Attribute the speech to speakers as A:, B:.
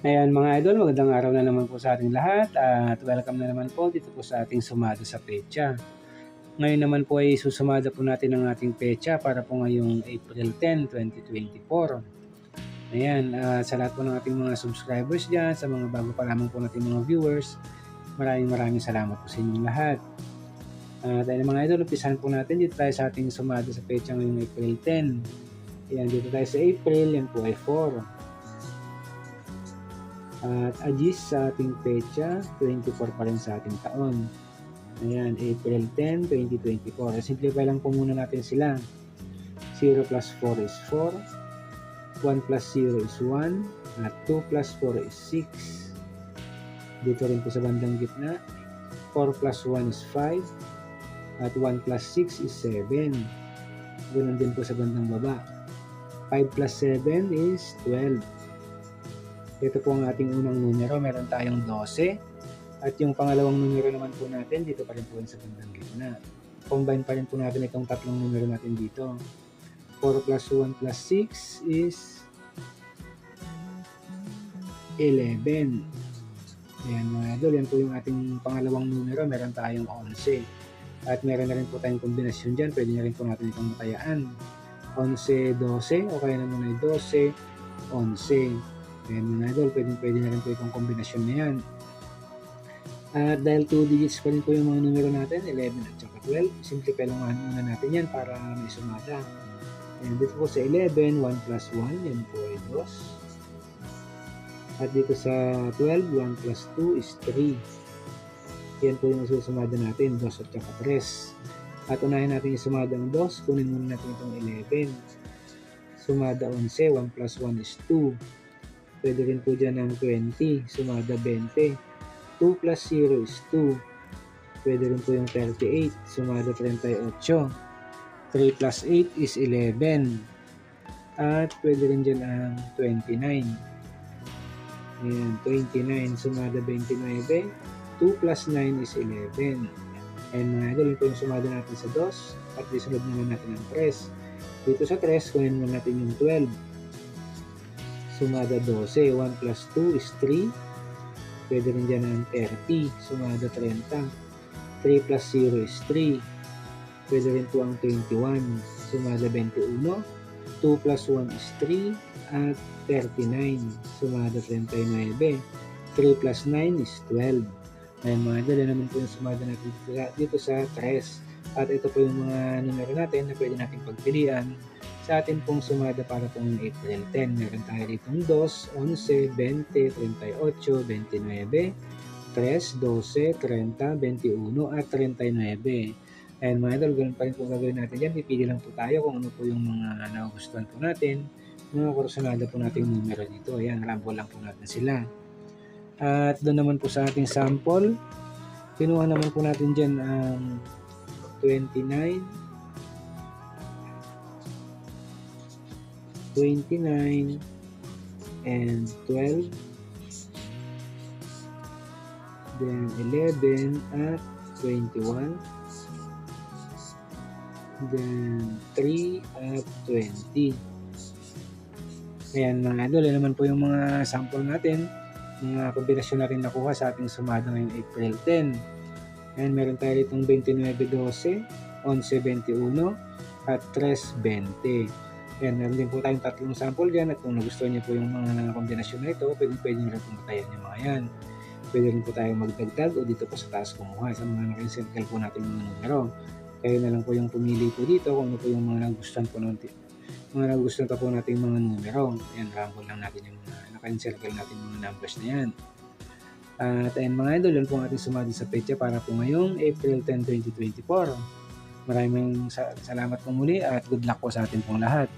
A: Ayan mga idol, magandang araw na naman po sa ating lahat at welcome na naman po dito po sa ating sumada sa pecha. Ngayon naman po ay susumada po natin ang ating pecha para po ngayong April 10, 2024. Ayan, ah, sa lahat po ng ating mga subscribers dyan, sa mga bago pa lamang po nating mga viewers, maraming maraming salamat po sa inyong lahat. At ayun mga idol, umpisahan po natin dito tayo sa ating sumada sa pecha ngayong April 10. Ayan, dito tayo sa April, yan po ay 4. At agis sa ating pecha, 24 pa rin sa ating taon. Ayan, April 10, 2024. Simplify lang po muna natin sila. 0 plus 4 is 4. 1 plus 0 is 1. At 2 plus 4 is 6. Dito rin po sa bandang gitna. 4 plus 1 is 5. At 1 plus 6 is 7. Ganun din po sa bandang baba. 5 plus 7 is 12. Ito po ang ating unang numero. Meron tayong 12. At yung pangalawang numero naman po natin, dito pa rin po sa bandang gitna. Combine pa rin po natin itong tatlong numero natin dito. 4 plus 1 plus 6 is 11. Ayan mga idol, yan po yung ating pangalawang numero. Meron tayong 11. At meron na rin po tayong kombinasyon dyan. Pwede na rin po natin itong matayaan. 11, 12, o kaya naman ay 12, 11. Ayan mga idol, pwede, pwede na rin po itong kombinasyon na yan. At dahil 2 digits pa rin po yung mga numero natin, 11 at saka 12, simplify lang muna natin yan para may sumada. Ayan, dito po sa 11, 1 plus 1, yan po ay 2. At dito sa 12, 1 plus 2 is 3. Yan po yung susumada natin, 2 at saka 3. At unahin natin yung sumada ng 2, kunin muna natin itong 11. Sumada 11, 1 plus 1 is 2. Pwede rin po dyan ng 20, sumada 20. 2 plus 0 is 2. Pwede rin po yung 38, sumada 38. 3 plus 8 is 11. At pwede rin dyan ang 29. Ayan, 29, sumada 29. 2 plus 9 is 11. And mga idol, yun po yung sumada natin sa 2. At isunod naman natin ang 3. Dito sa 3, kunin mo natin yung 12 sumada 12. 1 plus 2 is 3. Pwede rin dyan ang 30. Sumada 30. 3 plus 0 is 3. Pwede rin po ang 21. Sumada 21. 2 plus 1 is 3. At 39. Sumada 39. 3 plus 9 is 12. Ayan mga dala naman po yung sumada natin dito sa 3. At ito po yung mga numero natin na pwede natin pagpilian sa atin pong sumada para pong April 10. Meron tayo dito 2, 11, 20, 38, 29, 3, 12, 30, 21 at 39. And mga idol, ganun pa rin po gagawin natin dyan. Pipili lang po tayo kung ano po yung mga nagustuhan po natin. Mga kursunada po nating numero dito. Ayan, ramble lang po natin sila. At doon naman po sa ating sample, kinuha naman po natin dyan ang 29, 29 and 12 then 11 at 21 then 3 at 20 ayan mga idol yan naman po yung mga sample natin. Mga kombinasyon natin nakuha sa ating sumada ngayong April 10 ayan meron tayo itong 29-12 11-21 at 3-20 Ayan, meron din po tayong tatlong sample dyan at kung nagustuhan niyo po yung mga kombinasyon na ito, pwede, pwede nyo rin pumatayan yung mga yan. Pwede rin po tayong magdagdag o dito po sa taas kumuha sa mga naka-circle po natin mga numero. Kayo na lang po yung pumili po dito kung ano po yung mga nagustuhan po natin mga nagustuhan pa po natin mga numero. Ayan, ramble lang natin yung mga naka-circle natin mga numbers na yan. At ayan mga idol, yun po ang ating sumali sa pecha para po ngayong April 10, 2024. Maraming sa- salamat po muli at good luck po sa ating pong lahat.